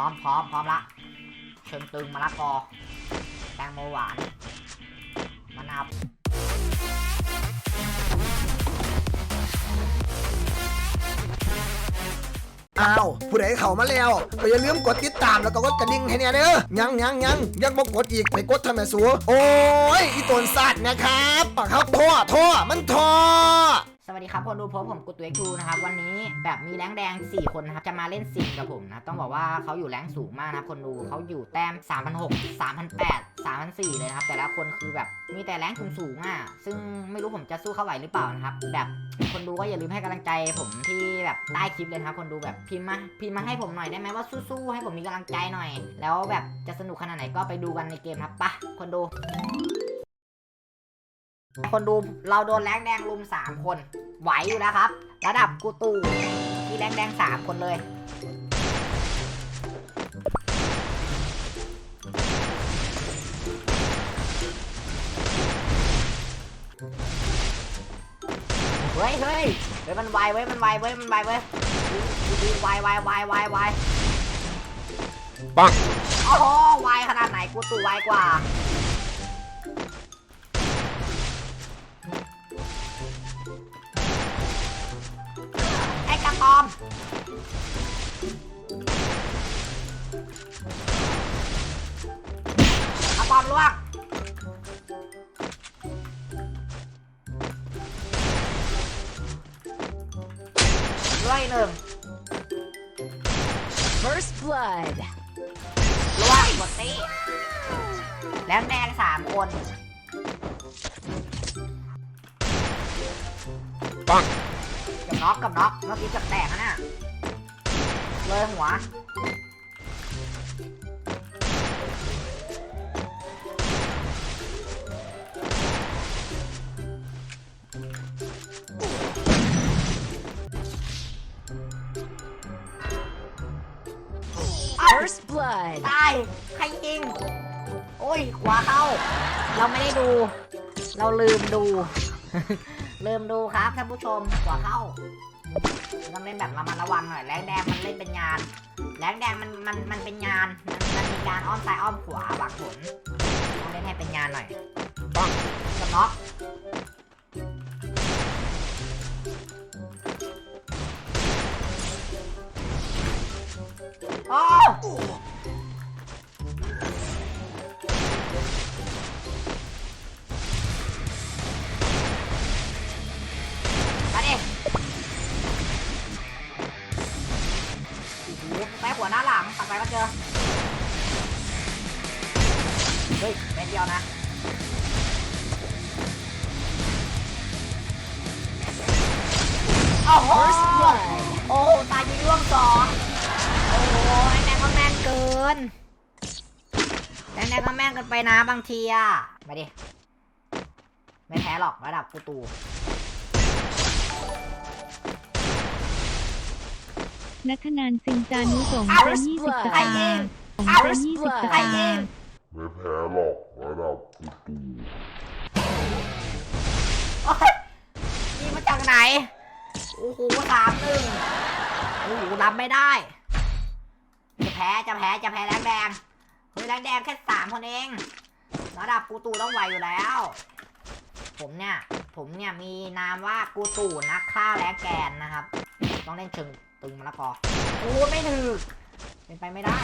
พร้อมพร้อมพร้อมละเชิงตึงมะละกอ แตงโมหวานมะนาวอ้าวผู้ใดเข้ามาแล้วก็อย่าลืมกดติดตามแล้วก็กดกระดิ่งให้เนี่ยเด้อยังยังยังยังบ่กดอีกไปกดทำไมสัวโอ้ยอีตนสัตว์นะครับปากเขาท่อท่อมันท่อ สวัสดีครับคนดูพบผมกุตัวเอ็กทูนะครับวันนี้แบบมีแรงแดง 4 คนนะครับจะมาเล่นซิงกับผมนะต้องบอกว่าเขาอยู่แรงสูงมากนะครับคนดูเขาอยู่แต้ม 3,600 3,800 3,400 เลยนะครับแต่ละคนคือแบบมีแต่แรงสูงๆอะซึ่งไม่รู้ผมจะสู้เขาไหวหรือเปล่านะครับแบบคนดูก็อย่าลืมให้กำลังใจผมที่แบบใต้คลิปเลยนะครับคนดูแบบพิมพ์มาพิมพ์มาให้ผมหน่อยได้ไหมว่าสู้ๆให้ผมมีกำลังใจหน่อย แล้วแบบจะสนุกขนาดไหนก็ไปดูกันในเกมครับไปะคนดู คนดูเราโดนแรงแดงลุมสามคน ไหวอยู่แล้วครับ ระดับกูตูที่แรงแดงสามคนเลย เฮ้ยเฮ้ยเฮ้ยมันไวเว้ยมันไวเว้ยมันไวเว้ยดูดูไวไวไวไวไวปังโอ้โหไวขนาดไหนกูตูไวกว่า ปอมกระปอมล่วงด้วยหนึ่ง First blood. ล่วงหมดตี้แล้วแดงสามคน ปังกับ น็อกกับน็อกเมื่อกี้เกับแตกนะน่ะเลยหัว First blood. ตายใครยิง โอ้ยขวาเข้า เราไม่ได้ดู เราลืมดู ลืมดูครับท่านผู้ชมขวาเข้าต้องเล่นแบบระมัดระวังหน่อยแรงแดงมันเล่นเป็นงานแรงแดงมันมันมันเป็นงานมันมันมีการอ้อมซ้ายอ้อมขวาหวังผลต้องเล่นให้เป็นงานหน่อยปังกับน็อกโอ้ ร่วงสองโอ้โหไอ้แม่ก็แม่นเกินไอ้แม่ก็แม่นเกินไปนะบางทีอะมาดิ ไม่แพ้หรอกระดับกูตูนัทนันซิงจานุสงฆ์เอาเป็นยี่สิบสใครตายิงร์เอาเป็นยี่สิบสใครตายิงร์ไม่แพ้หรอกระดับกูตูโอ๊ยนี่มาจากไหน โอ้โหสามหนึ่งโอ้โห รับไม่ได้ จะแพ้จะแพ้จะแพ้แรงแดงเฮ้ยแรงแดงแค่สามคนเองระดับกูตูต้องไหวอยู่แล้ว ผมเนี่ย ผมเนี่ยมีนามว่ากูตู่นักฆ่าแรงแกนนะครับ ต้องเล่นเชิงตึงมะละกอกูไม่ถึกเป็นไปไม่ได้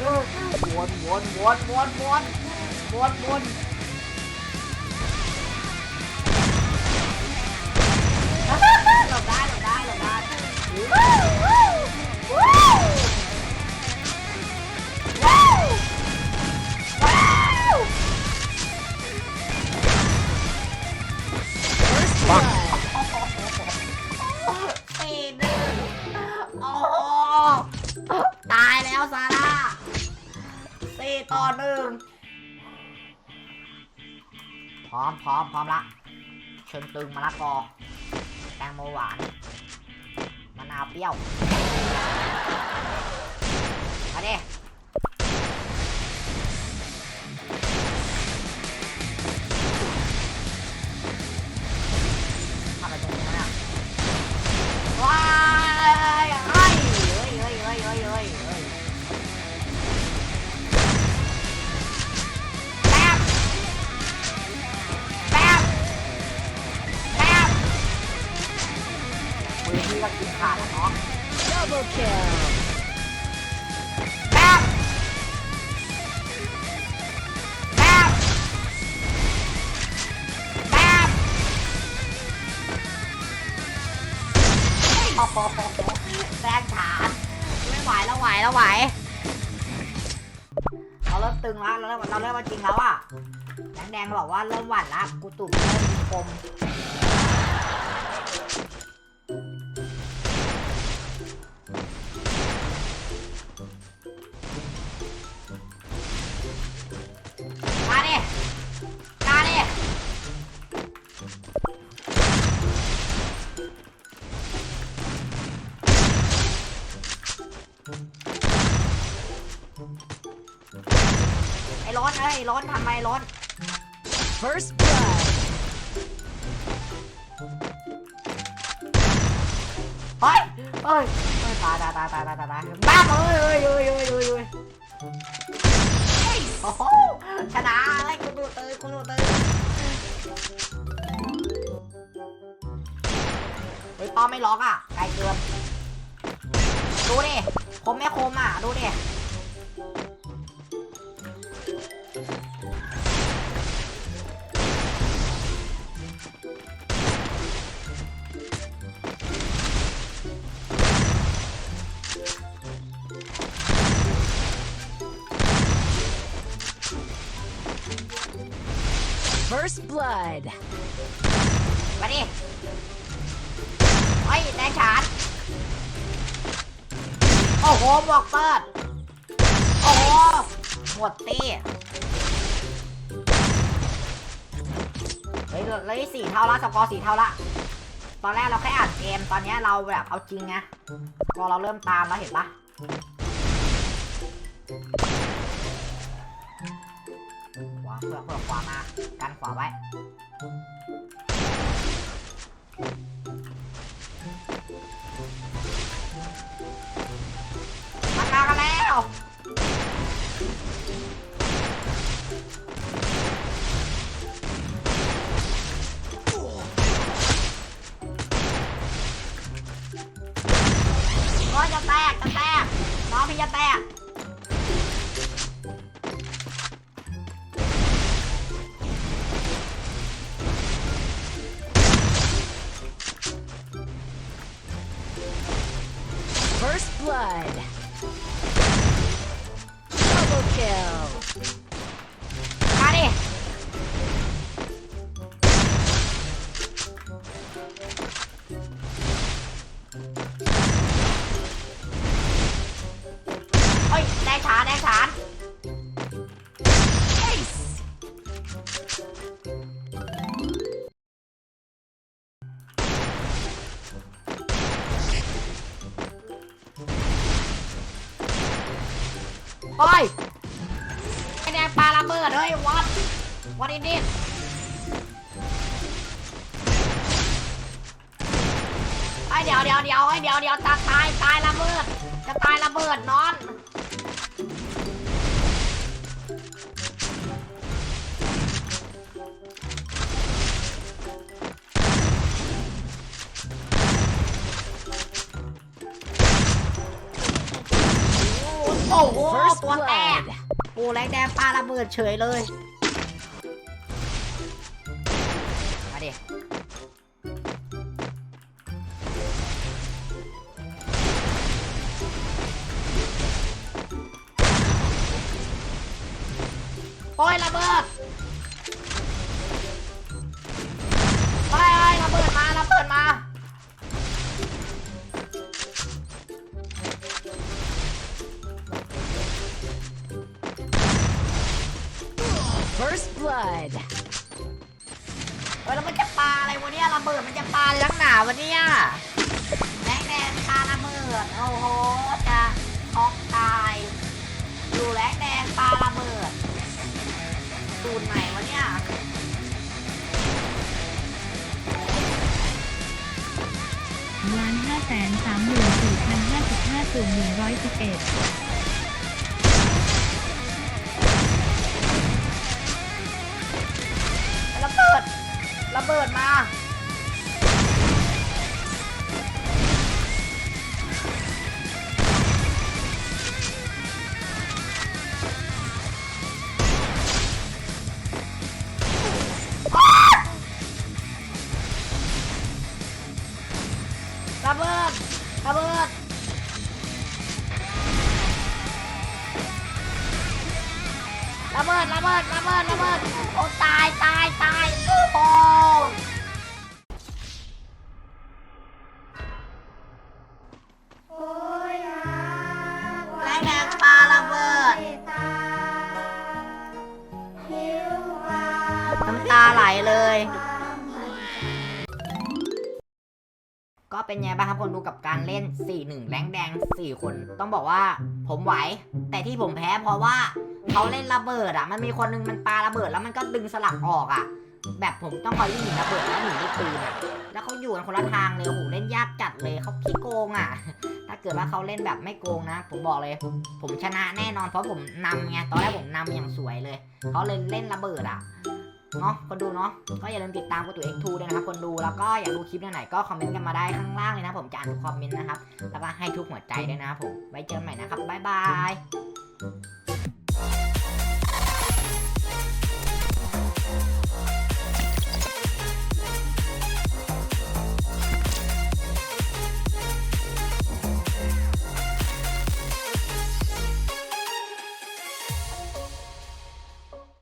วนวนวนวนวนวนวนหลบได้หลบได้หลบได้ว้าวว้าวว้าวว้าว First blood. สี่หนึ่งตายแล้วซาร่า สี่ต่อหนึ่งพร้อมพร้อมพร้อมละเชิงตึงมะละกอ แตงโมหวานมะนาวเปรี้ยว เราเริ่มเราเริ่มมาจริงแล้วอะแดงแดงบอกว่าเริ่มหวั่นละกูตุ่มเริ่มคม ไอ้ร้อนเอ้ยร้อนทำไมร้อน First blood. เฮ้ยเฮ้ยเฮ้ยตายตายตายตายตายตายตายบ้าเอ้ยเอ้ยเอ้ยเอ้ยเอ้ยเอ้ยโอ้โหชนะอะไรกูดูเตยกูดูเตยเฮ้ยป้อมไม่ล็อกอะไกลเกินดูดิคมไม่คมอะ ดูดิ First blood. มาดิเฮ้ยแดงฉานโอ้โหบวกเปิด โอ้โหหมดตีเฮ้ยเลยสี่เท่าละสกอร์สี่เท่าละ ตอนแรกเราแค่อ่านเกม ตอนเนี้ยเราแบบเอาจริงไงสกอเราเริ่มตามแล้วเห็นปะ เพื่อเพื่อขวามากันขวาไว้ blood. Double kill. มา โอ้ยไอแดงปลาระเบิดเฮ้ยวัดวัดอินดิไอเดี๋ยวเดี๋ยวเดี๋ยวไอเดี๋ยวเดี๋ยวจะตายตายระเบิด จะตายระเบิดนอน ปาระเบิดเฉยเลย First blood. เฮ้ยแล้วมันจะปลาอะไรวะเนี่ยระเบิดมันจะปลาอะไรลักหนาวะเนี่ยแดงแดงปลาระเบิดโอ้โหจะออกตายอยู่แรงแดงปลาระเบิดสูตรไหนวะเนี่ยล้านห้าแสนสามหมื่นสี่พันห้าสิบห้าส่วนหนึ่งร้อยสิบเอ็ด ระเบิดมา เป็นไงบ้างครับคนดูกับการเล่น 4-1 แรงแดง 4 คน ต้องบอกว่าผมไหว แต่ที่ผมแพ้เพราะว่าเขาเล่นระเบิดอะ มันมีคนนึงมันปาระเบิดแล้วมันก็ดึงสลักออกอะ แบบผมต้องคอยวิ่งหนีระเบิดแล้วหนีด้วยปืนอะ แล้วเขาอยู่กันคนละทางเลยโอ้โหเล่นยากจัดเลยเขาขี้โกงอะ ถ้าเกิดว่าเขาเล่นแบบไม่โกงนะ ผมบอกเลย ผมชนะแน่นอนเพราะผมนำไง ตอนแรกผมนำอย่างสวยเลย เขาเลยเล่นระเบิดอะ เนาะคนดูเนาะก็อย่าลืมติดตามกูตัว X2 ด้วยนะครับคนดูแล้วก็อยากดูคลิปไหนก็คอมเมนต์กันมาได้ข้างล่างเลยนะผมจะอ่านทุกคอมเมนต์นะครับแล้วก็ให้ทุกหัวใจด้วยนะครับผมไว้เจอกันใหม่นะครับบ๊ายบาย